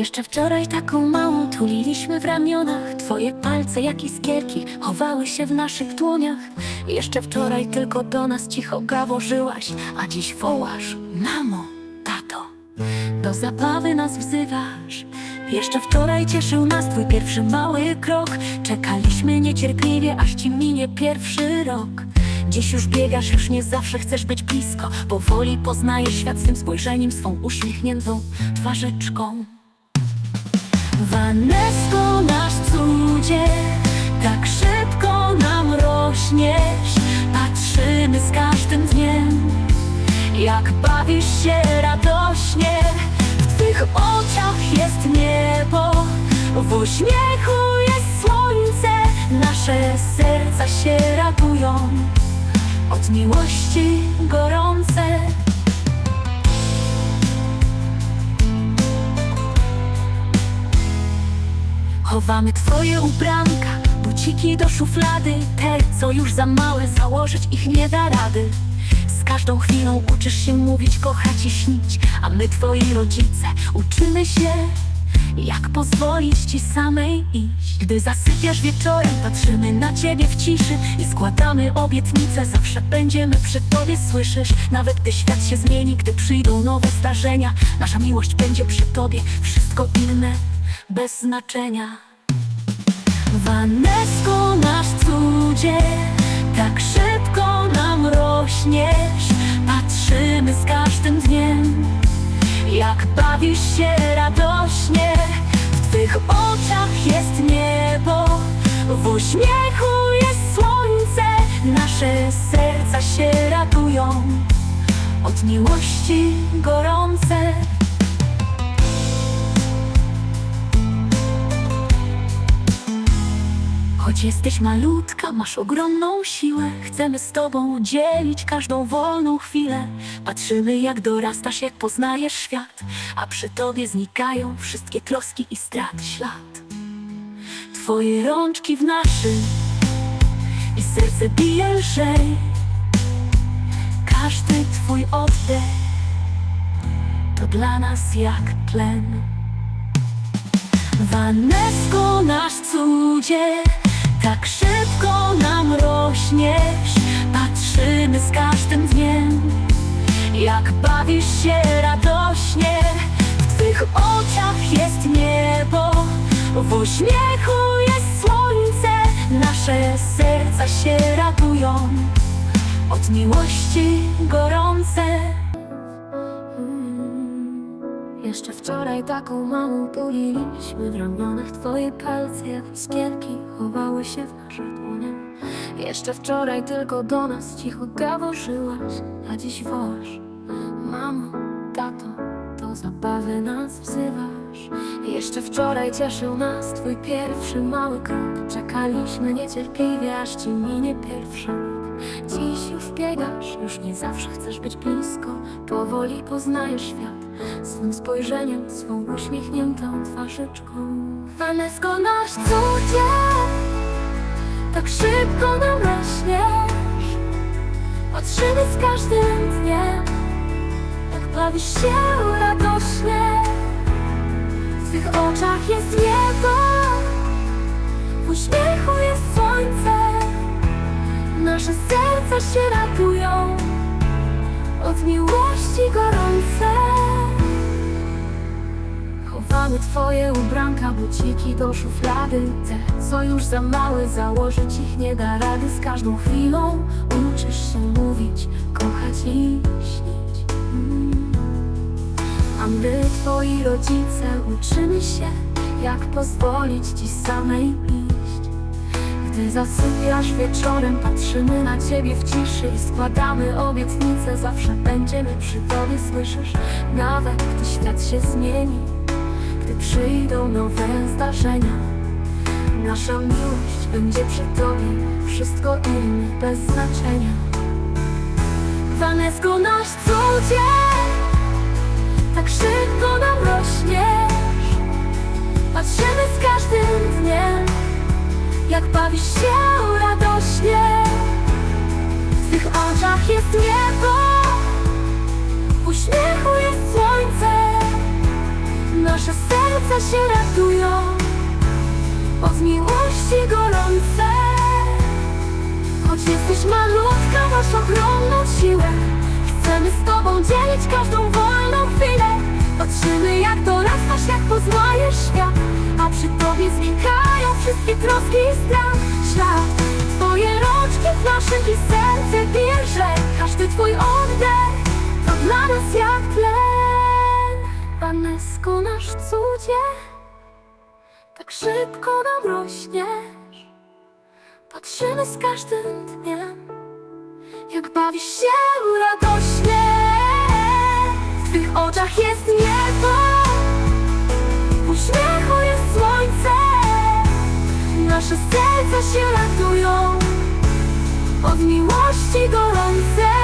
Jeszcze wczoraj taką małą tuliliśmy w ramionach. Twoje palce jak iskierki chowały się w naszych dłoniach. Jeszcze wczoraj tylko do nas cicho gaworzyłaś A dziś wołasz, mamo, tato Do zabawy nas wzywasz. Jeszcze wczoraj cieszył nas twój pierwszy mały krok. Czekaliśmy niecierpliwie, aż ci minie pierwszy rok. Dziś już biegasz, już nie zawsze chcesz być blisko Powoli poznajesz świat swym spojrzeniem, swą uśmiechniętą twarzyczką Wanesko, nasz cudzie, tak szybko nam rośniesz. Patrzymy z każdym dniem, jak bawisz się radośnie. W twych oczach jest niebo, w uśmiechu jest słońce. Nasze serca się radują, od miłości gorące Chowamy twoje ubranka, buciki do szuflady. Te, co już za małe, założyć ich nie da rady. Z każdą chwilą uczysz się mówić, kochać i śnić A my, twoi rodzice, uczymy się jak pozwolić ci samej iść. Gdy zasypiasz wieczorem, patrzymy na ciebie w ciszy I składamy obietnice, zawsze będziemy przy tobie, słyszysz? Nawet gdy świat się zmieni, gdy przyjdą nowe zdarzenia Nasza miłość będzie przy tobie, wszystko inne bez znaczenia. Wanesko, nasz cudzie, tak szybko nam rośniesz. Patrzymy z każdym dniem, jak bawisz się radośnie. W twych oczach jest niebo, w uśmiechu jest słońce. Nasze serca się radują, od miłości gorące Choć jesteś malutka, masz ogromną siłę. Chcemy z tobą dzielić każdą wolną chwilę. Patrzymy jak dorastasz, jak poznajesz świat. A przy tobie znikają wszystkie troski i strat ślad. Twoje rączki w naszych I serce bije lżej. Każdy twój oddech To dla nas jak tlen Wanesko, nasz cudzie, tak szybko nam rośniesz Patrzymy z każdym dniem, jak bawisz się radośnie W twych oczach jest niebo, w uśmiechu jest słońce Nasze serca się radują, od miłości gorące jeszcze wczoraj taką małą tuliliśmy W ramionach. Twoje palce jak iskierki chowały się w nasze dłonie. Jeszcze wczoraj tylko do nas cicho gaworzyłaś A dziś wołasz Mamo, tato, do zabawy nas wzywasz. Jeszcze wczoraj cieszył nas twój pierwszy mały krok. Czekaliśmy niecierpliwie, aż ci minie pierwszy rok Dziś już biegasz, już nie zawsze chcesz być blisko. Powoli poznajesz świat swym spojrzeniem, swą uśmiechniętą twarzyczką. Wanesko, nasz cudzie, tak szybko nam rośniesz. Patrzymy z każdym dniem, jak bawisz się radośnie. W twych oczach jest niebo, w uśmiechu jest słońce. Nasze serca się radują od miłości gorące Chowamy twoje ubranka, buciki do szuflady. Te, co już za małe, założyć ich nie da rady. Z każdą chwilą uczysz się mówić, kochać i śnić. Mm. A my, twoi rodzice, uczymy się Jak pozwolić ci samej iść. Gdy zasypiasz wieczorem, patrzymy na ciebie w ciszy I składamy obietnice, zawsze będziemy przy tobie, słyszysz? Nawet gdy świat się zmieni przyjdą nowe zdarzenia. Nasza miłość będzie przy Tobie Wszystko inne bez znaczenia. Wanesko, nasz cudzie Tak szybko nam rośniesz. Patrzymy z każdym dniem Jak bawisz się radośnie. W Twych oczach jest niebo serca się ratują. Od miłości gorące. Choć jesteś malutka, masz ogromną siłę. Chcemy z tobą dzielić każdą wolną chwilę. Patrzymy jak dorastasz, jak poznajesz świat. A przy tobie znikają wszystkie troski i strach Vanesko, nasz cudzie Tak szybko nam rośniesz. Patrzymy z każdym dniem Jak bawisz się radośnie. W twych oczach jest niebo W uśmiechu jest słońce. Nasze serca się ratują Od miłości gorącej